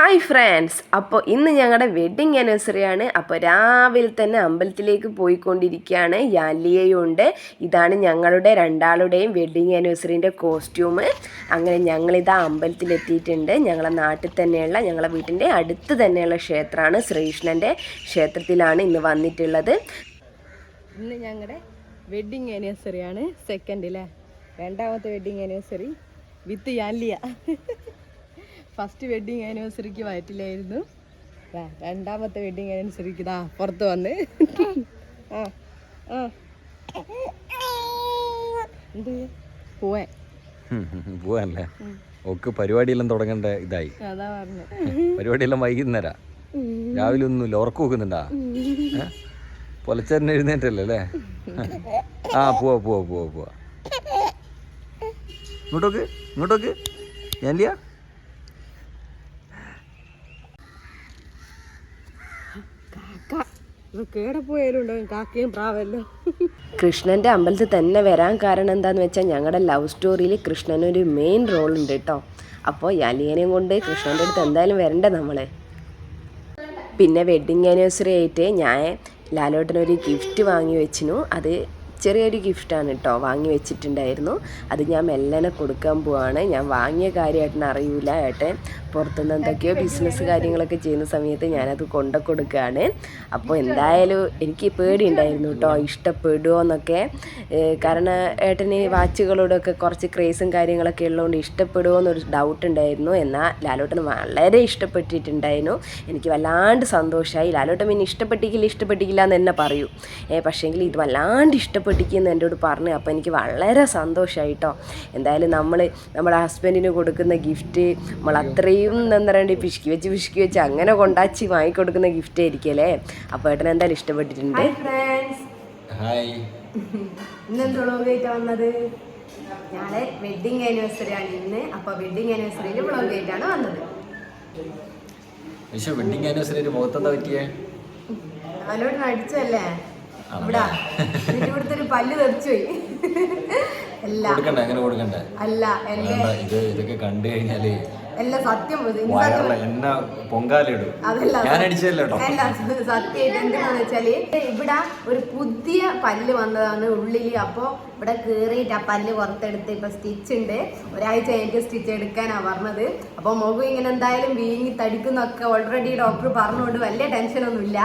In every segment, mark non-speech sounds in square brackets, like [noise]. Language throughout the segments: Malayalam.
ഹായ് ഫ്രണ്ട്സ് അപ്പോൾ ഇന്ന് ഞങ്ങളുടെ വെഡ്ഡിങ് ആനിവേഴ്സറി ആണ്. അപ്പോൾ രാവിലെ തന്നെ അമ്പലത്തിലേക്ക് പോയിക്കൊണ്ടിരിക്കുകയാണ് യാലിയയുണ്ട്. ഇതാണ് ഞങ്ങളുടെ രണ്ടാളുടെയും വെഡ്ഡിങ് ആനിവേഴ്സറിന്റെ കോസ്റ്റ്യൂം അങ്ങനെ ഞങ്ങളിതാ അമ്പലത്തിലെത്തിയിട്ടുണ്ട്. ഞങ്ങളെ നാട്ടിൽ തന്നെയുള്ള ഞങ്ങളുടെ വീട്ടിന്റെ അടുത്ത് തന്നെയുള്ള ക്ഷേത്രമാണ്. ശ്രീകൃഷ്ണന്റെ ക്ഷേത്രത്തിലാണ് ഇന്ന് വന്നിട്ടുള്ളത്. ഇന്ന് ഞങ്ങളുടെ വെഡ്ഡിങ് ആനിവേഴ്സറി ആണ്. സെക്കൻഡ് അല്ലേ രണ്ടാമത്തെ wedding anniversary with യാലിയ. [laughs] First wedding ആനിവേഴ്സറിക്ക് വയറ്റിലായിരുന്നു രണ്ടാമത്തെ വെഡ്ഡിങ് ആനിവേഴ്സറിക്ക് ഇതാ പുറത്ത് വന്ന്. ആ ആ. എന്ത്? പോവാൻ. പോവാനല്ലേ? ഓക്ക് പരിപാടിയെല്ലാം തുടങ്ങേണ്ട ഇതായി. പരിപാടിയെല്ലാം വൈകുന്നേരാ. രാവിലെ ഒന്നുമില്ല ഉറക്കം വെക്കുന്നുണ്ടാ പൊലച്ചേരൻ എഴുന്നേറ്റല്ലേ അല്ലേ? ആ പോവാ പോവാ പോവാ പോവാ. ഇങ്ങോട്ടോക്ക് ഇങ്ങോട്ടോക്ക്. ഞാനില്ല കൃഷ്ണന്റെ അമ്പലത്തിൽ തന്നെ വരാൻ കാരണം എന്താന്ന് വെച്ചാൽ ഞങ്ങളുടെ ലവ് സ്റ്റോറിയിൽ കൃഷ്ണനൊരു മെയിൻ റോൾ ഉണ്ട് കേട്ടോ അപ്പോൾ അലിയനെയും കൊണ്ട് കൃഷ്ണന്റെ അടുത്ത് എന്തായാലും വരണ്ടേ നമ്മളെ? പിന്നെ വെഡ്ഡിങ് ആനിവേഴ്സറി ആയിട്ട് ഞാൻ ലാലോട്ടനൊരു ഗിഫ്റ്റ് വാങ്ങി വെച്ചിനു. അത് ചെറിയൊരു ഗിഫ്റ്റാണ് കേട്ടോ വാങ്ങി വെച്ചിട്ടുണ്ടായിരുന്നു. അത് ഞാൻ മെല്ലനെ കൊടുക്കാൻ പോവാണ്. ഞാൻ വാങ്ങിയ കാര്യമായിട്ടിന് അറിയൂല ഏട്ടൻ. പുറത്തുനിന്ന് എന്തൊക്കെയോ ബിസിനസ് കാര്യങ്ങളൊക്കെ ചെയ്യുന്ന സമയത്ത് ഞാനത് കൊണ്ട കൊടുക്കുകയാണ് അപ്പോൾ എന്തായാലും എനിക്ക് പേടി ഉണ്ടായിരുന്നു കേട്ടോ ഇഷ്ടപ്പെടുമോ എന്നൊക്കെ കാരണം ഏട്ടന് വാച്ചുകളോടൊക്കെ കുറച്ച് ക്രേസും കാര്യങ്ങളൊക്കെ ഉള്ളതുകൊണ്ട് ഇഷ്ടപ്പെടുമോ എന്നൊരു ഡൗട്ട് ഉണ്ടായിരുന്നു. എന്നാൽ ലാലോട്ടന് വളരെ ഇഷ്ടപ്പെട്ടിട്ടുണ്ടായിരുന്നു. എനിക്ക് വല്ലാണ്ട് സന്തോഷമായി ലാലോട്ടൻ പിന്നെ ഇഷ്ടപ്പെട്ടിക്കില്ല ഇഷ്ടപ്പെട്ടിക്കില്ല എന്ന് തന്നെ പറയൂ. ഏ പക്ഷേങ്കിൽ ഇത് വല്ലാണ്ട് ഇഷ്ടപ്പെട്ടിക്കെന്ന് എന്നോട് പറഞ്ഞു അപ്പോൾ എനിക്ക് വളരെ സന്തോഷമായി കേട്ടോ എന്തായാലും നമ്മൾ നമ്മുടെ ഹസ്ബൻഡിന് കൊടുക്കുന്ന ഗിഫ്റ്റ് നമ്മൾ അത്രയും എന്താ പറയുക പിശുക്കി വെച്ച് പിശുക്കി വെച്ച് അങ്ങനെ കൊണ്ടാച്ചി വാങ്ങിക്കൊടുക്കുന്ന ഗിഫ്റ്റ് ആയിരിക്കുമല്ലേ അപ്പോൾ ഏട്ടൻ എന്തായാലും ഇഷ്ടപ്പെട്ടിട്ടുണ്ട്. ഹായ് ഇന്നെന്ത് വന്നത്? ഞാളെ വെഡിങ് ആനിവേഴ്സറി ആണ് ഇന്ന്. അപ്പോൾ വെഡിങ് ആനിവേഴ്സറിയിൽ വ്ളോഗ് ആയിട്ടാണ് വന്നത്. പക്ഷേ വെഡിങ് ആനിവേഴ്സറി മുഖത്തെന്താ പറ്റിയേ? അവനോട് അടിച്ചല്ലേ ആണല്ലേ? ഇവിടെ. എന്നിട്ട് ഇവിടുത്തെ ഒരു പല്ല് തെറിച്ചു പോയി അല്ല കൊടുക്കണ്ട അങ്ങനെ കൊടുക്കണ്ട. അല്ല ഇത് ഇതൊക്കെ കണ്ടു കഴിഞ്ഞാൽ എല്ലാം സത്യം. പൊങ്കാലിടും ഞാൻ അടിച്ചല്ലോ കേട്ടോ. അല്ല സത്യമായിട്ട് എന്താണെന്ന് വെച്ചാൽ ഇവിടെ ഒരു പുതിയ പല്ല് വന്നതാണ് ഉള്ളിൽ. അപ്പൊ ഇവിടെ കീറിയിട്ട് ആ പല്ല് പുറത്തെടുത്ത് ഇപ്പൊ സ്റ്റിച്ച് ഉണ്ട്. ഒരാഴ്ച എനിക്ക് സ്റ്റിച്ച് എടുക്കാനാ പറഞ്ഞത്. അപ്പൊ മുഖം ഇങ്ങനെ എന്തായാലും വീങ്ങി തടിക്കുന്നൊക്കെ ഓൾറെഡി ഡോക്ടർ പറഞ്ഞുകൊണ്ട് വലിയ ടെൻഷനൊന്നും ഇല്ല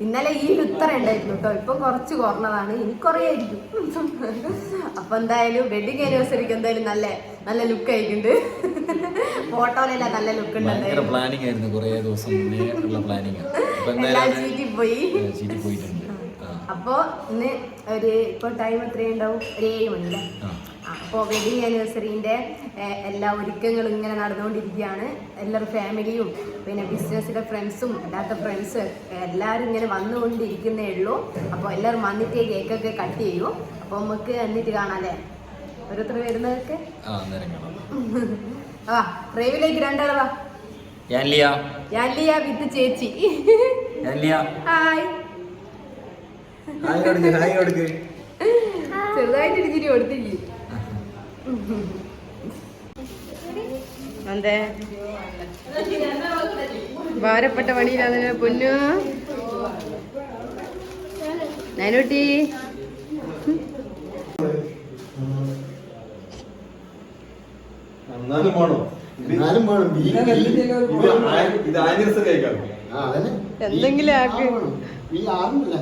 ഇന്നലെ ഈ ഉത്തരം ഉണ്ടായിരുന്നു കേട്ടോ ഇപ്പം കുറച്ച് കുറഞ്ഞതാണ്. ഇനി കുറേ ആയിരിക്കും അപ്പം എന്തായാലും വെഡിങ് ആനിവേഴ്സറിക്ക് എന്തായാലും നല്ല നല്ല ലുക്ക് ആയിട്ടുണ്ട്. ഫോട്ടോയിലെല്ലാം നല്ല ലുക്ക് ഉണ്ട് പ്ലാനിങ് ആയിരുന്നു കുറേ ദിവസം പ്ലാനിങ് അപ്പൊ എന്തായാലും ചീറ്റി പോയി. അത് പോയിട്ടുണ്ട്. ആ. അപ്പോ ഇന്ന് ഒരു ഇപ്പൊ ടൈം എത്രയുണ്ടാവും ഒരു ഏഴ് മണി അപ്പോൾ വെഡിങ് ആനിവേഴ്സറിന്റെ എല്ലാ ഒരുക്കങ്ങളും ഇങ്ങനെ നടന്നുകൊണ്ടിരിക്കുകയാണ്. എല്ലാവരും ഫാമിലിയും പിന്നെ ബിസിനസ്സിലെ ഫ്രണ്ട്സും അല്ലാത്ത ഫ്രണ്ട്സ് എല്ലാവരും ഇങ്ങനെ വന്നുകൊണ്ടിരിക്കുന്നേ ഉള്ളൂ. അപ്പോൾ എല്ലാവരും വന്നിട്ട് കേക്കൊക്കെ കട്ട് ചെയ്യും. അപ്പോൾ നമുക്ക് എന്നിട്ട് കാണാല്ലേ? ഓരോരുത്തർ വരുന്നതൊക്കെ? ആ റേവിലേക്ക് രണ്ടാൾ വാ. വിത്ത് ചേച്ചി. ഹായ്. ചെറുതായിട്ട് ഇടിച്ചിട്ട് കൊടുത്തില്ലേ? അതെ ഭാരപ്പെട്ട പണിയിലാണ് പൊന്നു. നൈനൂട്ടി. എന്നാലും വേണോ. എന്നാലും വേണം. ബീഫ് ഇത് ആനിവേഴ്സറി കഴിക്കാം ആ അതന്നെ. എന്തെങ്കിലും ആക്കി. ഈ ആറുമില്ല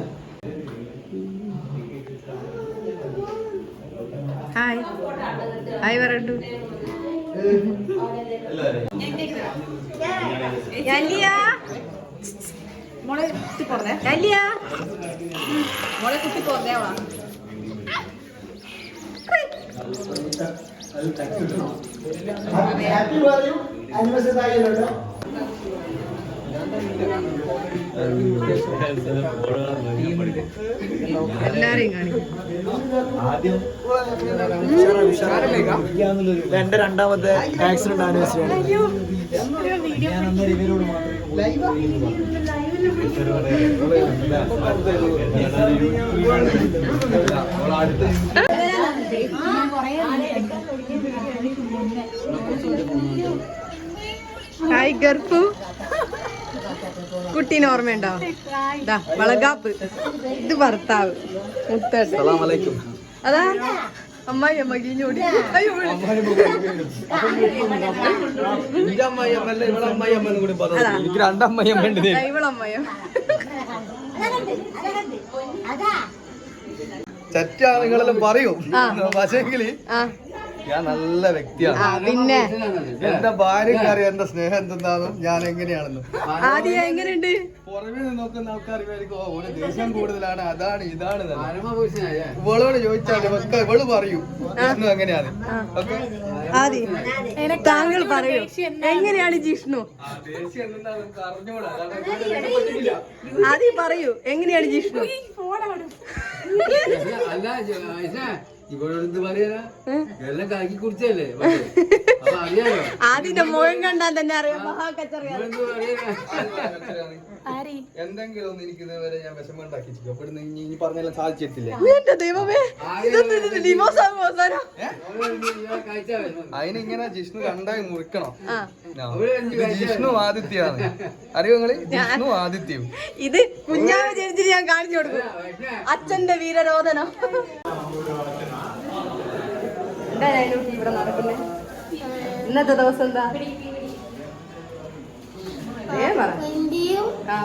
ഹായ്. ഹായ് പറട്ടു മോളെ കുത്തി പോന്നേ മോളെ കുത്തി പോന്നേ വാ. ഹാപ്പി എല്ലാരെയും കാണിക്കും. എന്റെ രണ്ടാമത്തെ ആക്സിഡന്റ് ആനിവേഴ്സറി ആണ്. ഹായ് ഗർഫു. കുട്ടീനെ ഓർമ്മയുണ്ടോ? ദാ വളകാപ്പ്. ഇത് ഭർത്താവ്. മുത്തേട്ട് അതാ അമ്മായി അമ്മ കീഞ്ഞോടി അയ്യോ ഇവളമ്മയോ പറയും. പക്ഷേങ്കിൽ ആ. ഞാൻ നല്ല വ്യക്തിയാണ്. പിന്നെ? എന്റെ ഭാര്യക്ക് അറിയാം എന്റെ സ്നേഹം എന്തെന്നാന്നും ഞാൻ എങ്ങനെയാണെന്നും. ആദ്യം എങ്ങനെയുണ്ട്? പുറമേ നിന്ന് നോക്കുന്ന ആൾക്കാർ വിചാരിക്കും ഓ ഒരു ദേഷ്യം കൂടുതലാണ് അതാണ് ഇതാണ്. ഇവളോട് ചോദിച്ചാൽ ഇവക്ക ഇവൾ പറയൂ വിഷ്ണു അങ്ങനെയാണ് ഓക്കെ? ആദ്യം താങ്കൾ പറയൂ എങ്ങനെയാണ് ജിഷ്ണു. ആദ്യം പറയൂ എങ്ങനെയാണ് ജിഷ്ണു? അല്ല ഇവളോട് പറയാനാ? എല്ലാം കാക്കി കുടിച്ചല്ലേ അപ്പൊ മുഴുവൻ കണ്ടാൽ തന്നെ അറിയാം. മഹാക്കച്ചറിയാം എന്തെങ്കിലും ഒന്ന് എനിക്ക് ഇതുവരെ ഞാൻ വിഷമം ഉണ്ടാക്കിച്ചിരിക്കും അപ്പൊ ഇവിടുന്ന് ഇനി ഇനി പറഞ്ഞെല്ലാം സാധിച്ചിട്ടില്ലേ? എന്റെ ദൈവമേ? ഇതൊന്നും ഡിവോഴ്സ് ആകും അവസാനം? കാഴ്ച വരുന്നു അതിന് ഇങ്ങനെ ജിഷ്ണു കണ്ടായി മുറിക്കണം. ജിഷ്ണു ആദിത്യാണ് അറിയോ നിങ്ങൾ? ജിഷ്ണു ആദിത്യം ഇത് കുഞ്ഞാവ് ജനിച്ചിട്ട് ഞാൻ കാണിച്ചു കൊടുക്കും. അച്ഛന്റെ വീരരോധനം ഇവിടെ നടക്കുന്നത് ഇന്നത്തെ ദിവസം എന്താ? ബാബിന്റെയും ആ.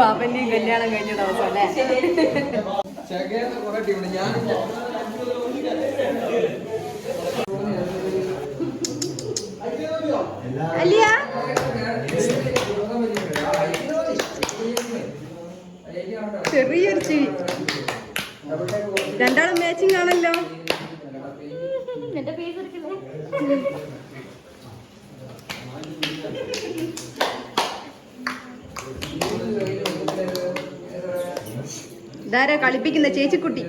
ബാബന്റെയും കല്യാണം. കഴിഞ്ഞ ദിവസം അല്ലേ? ഇതാരാ കളിപ്പിക്കുന്ന ചേച്ചിക്കുട്ടി.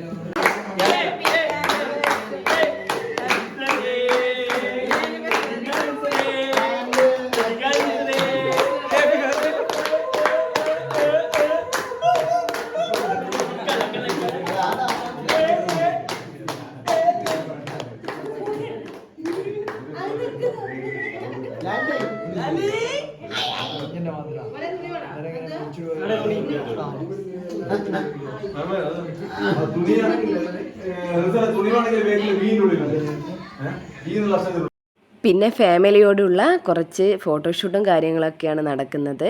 പിന്നെ ഫാമിലിയോടുള്ള കുറച്ച് ഫോട്ടോഷൂട്ടും കാര്യങ്ങളൊക്കെയാണ് നടക്കുന്നത്.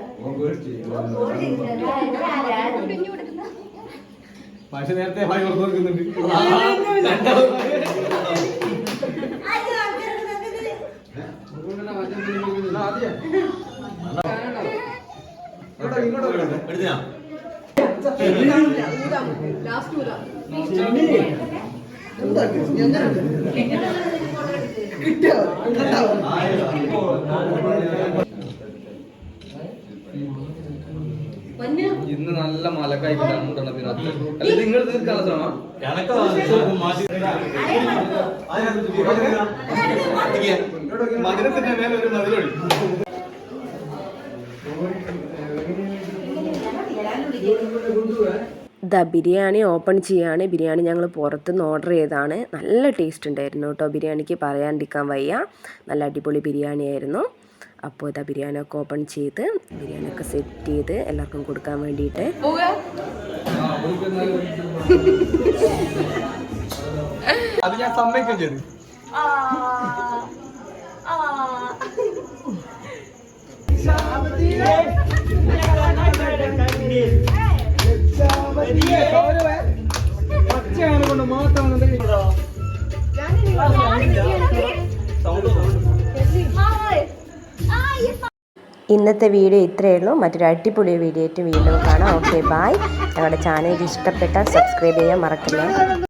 പക്ഷെ നേരത്തെ ഭായി പുറത്തു നിൽക്കുന്നുണ്ട് എടുത്തിനാ നല്ല മലക്കായിട്ടാണ് പിന്നെ അല്ലെ നിങ്ങൾ തീർക്കാനുള്ള ശ്രമം? മധുരത്തിന്റെ മേലെ ഒരു മധുരൊഴി ദ ബിരിയാണി ഓപ്പൺ ചെയ്യാണ്. ബിരിയാണി ഞങ്ങൾ പുറത്തുനിന്ന് ഓർഡർ ചെയ്തതാണ്. നല്ല ടേസ്റ്റ് ഉണ്ടായിരുന്നു കേട്ടോ ബിരിയാണിക്ക് പറയാണ്ടിരിക്കാൻ വയ്യ. നല്ല അടിപൊളി ബിരിയാണി ആയിരുന്നു അപ്പോൾ ഇതാ ബിരിയാണിയൊക്കെ ഓപ്പൺ ചെയ്ത് ബിരിയാണിയൊക്കെ സെറ്റ് ചെയ്ത് എല്ലാവർക്കും കൊടുക്കാൻ വേണ്ടിയിട്ട് അത് ഞാൻ സമ്മതിക്കുകയും ചെയ്തു കൊണ്ട് മാത്രമാണ് ഇന്നത്തെ വീഡിയോ ഇത്രയേ ഉള്ളൂ. മറ്റൊരു അടിപൊളി വീഡിയോ ആയിട്ട് വീണ്ടും കാണാം. ഓക്കെ ബായ് ഞങ്ങളുടെ ചാനൽ ഇഷ്ടപ്പെട്ടാൽ സബ്സ്ക്രൈബ് ചെയ്യാൻ മറക്കല്ലേ?